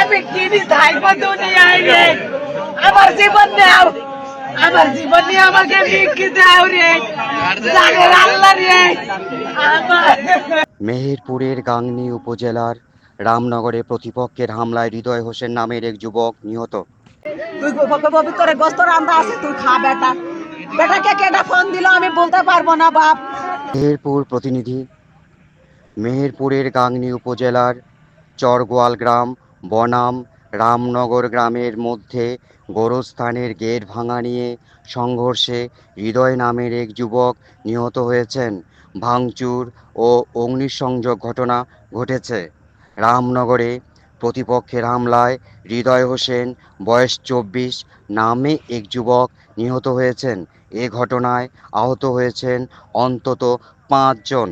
আমি কিনি থাকব দুনিয়ায় রে। আমার জীবন নেও। আমার জীবন নিয়ে আমাকে বিক্রি দাও রে। জাগের আল্লাহ রে। মেহেরপুরের গাংনী উপজেলার রামনগরে প্রতিপক্ষের হামলায় হৃদয় হোসেন নামের এক যুবক নিহত। তুই ভিতরে গোস্ত রান্না আছে তুই খা বেটা। বেটাকে কেটা ফোন দিল আমি বলতে পারব না বাপ। মেহেরপুর প্রতিনিধি মেহেরপুরের গাংনী উপজেলার চরগোয়াল গ্রাম, বনাম, রামনগর গ্রামের মধ্যে গোরস্থানের গেট ভাঙা নিয়ে সংঘর্ষে হৃদয় নামের এক যুবক নিহত হয়েছেন। ভাঙচুর ও অগ্নিসংযোগ ঘটনা ঘটেছে। রামনগরে প্রতিপক্ষের হামলায় হৃদয় হোসেন, বয়স চব্বিশ, নামে এক যুবক নিহত হয়েছেন। এ ঘটনায় আহত হয়েছেন অন্তত পাঁচজন।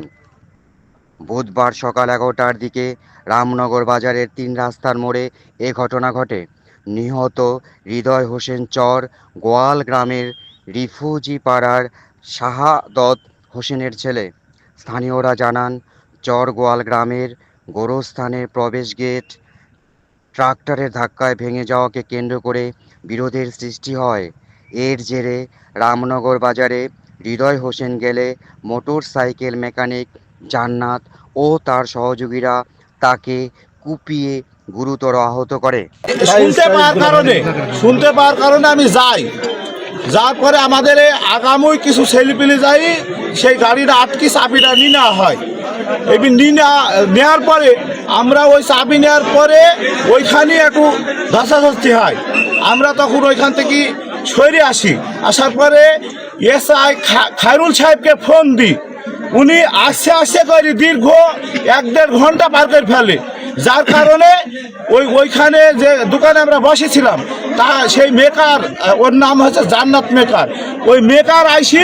বুধবার সকাল এগারোটার দিকে রামনগর বাজারের তিন রাস্তার মোড়ে এ ঘটনা ঘটে। নিহত হৃদয় হোসেন চর গোয়াল গ্রামের রিফুজি পাড়ার শাহাদত হোসেনের ছেলে। স্থানীয়রা জানান, চর গোয়াল গ্রামের গোরস্থানের প্রবেশ গেট ট্রাক্টরের ধাক্কায় ভেঙে যাওয়াকে কেন্দ্র করে বিরোধের সৃষ্টি হয়। এর জেরে রামনগর বাজারে হৃদয় হোসেন গেলে মোটর সাইকেল মেকানিক জান্নাত ও তার সহযোগীরা তাকে কুপিয়ে গুরুতর আহত করে। শুনতে পাওয়ার কারণে, শুনতে পাওয়ার কারণে আমি যাই। যার পরে আমাদের আগামী কিছু ছেলেপিলে যাই, সেই গাড়িটা আটকি চাবিটা নিয়ে নেওয়া হয়। এবার নিয়ে নেওয়ার পরে আমরা ওই চাবি নেওয়ার পরে ওইখানে একটু ধস্তাধস্তি হয়। আমরা তখন ওইখান থেকে সরে আসি। আসার পরে এস আই খায়রুল সাহেবকে ফোন দিই। উনি আসতে আসতে করে দীর্ঘ এক দেড় ঘণ্টা পার করে ফেলে। যার কারণে ওই, ওইখানে যে দোকানে আমরা বসেছিলাম, তা সেই মেকার, ওর নাম হচ্ছে জান্নাত মেকার। ওই মেকার আইসি,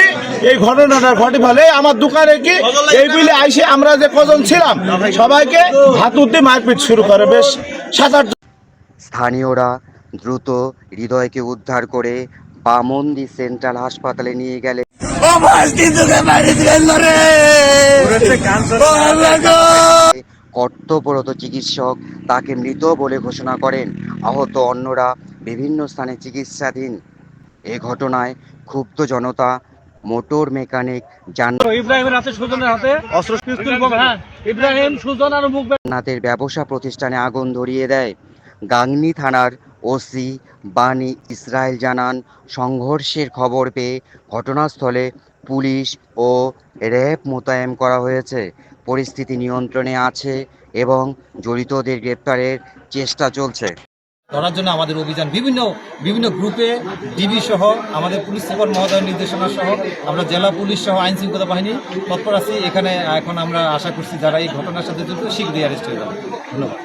এই ঘটনাটা ঘটে ফেলে। আমার দোকানে কি এই বিলে আইসি আমরা যে কজন ছিলাম, সবাইকে হাত উদ্দি মারপিট শুরু করে। বেশ সাত আট স্থানীয়রা দ্রুত হৃদয়কে উদ্ধার করে বামন্দি সেন্ট্রাল হাসপাতালে নিয়ে গেলে। কর্তব্যরত চিকিৎসক তাকে মৃত বলে ঘোষণা করেন। আহত অন্যরা বিভিন্ন স্থানে চিকিৎসাধীন। এ ঘটনায় ক্ষুব্ধ জনতা মোটর মেকানিক হ্যাঁ। ইব্রাহিম সুজন আর মুখ জান্নাতের ব্যবসা প্রতিষ্ঠানে আগুন ধরিয়ে দেয়। গাংনী থানার ওসি বানি ইসরায়েল জানান, সংঘর্ষের খবর পেয়ে ঘটনাস্থলে পুলিশ ও র্যাব মোতায়েন করা হয়েছে। পরিস্থিতি নিয়ন্ত্রণে আছে এবং জড়িতদের গ্রেপ্তারের চেষ্টা চলছে। ধরার জন্য আমাদের অভিযান বিভিন্ন বিভিন্ন গ্রুপে, ডিবি সহ, আমাদের পুলিশ সুপার মহোদয়ের নির্দেশনা সহ, আমরা জেলা পুলিশ সহ, আইন শৃঙ্খলা বাহিনী, তৎপর আছি। এখানে এখন আমরা আশা করছি যারা এই ঘটনার সাথে জড়িত, শীঘ্রই অ্যারেস্ট হয়ে যাবে। ধন্যবাদ।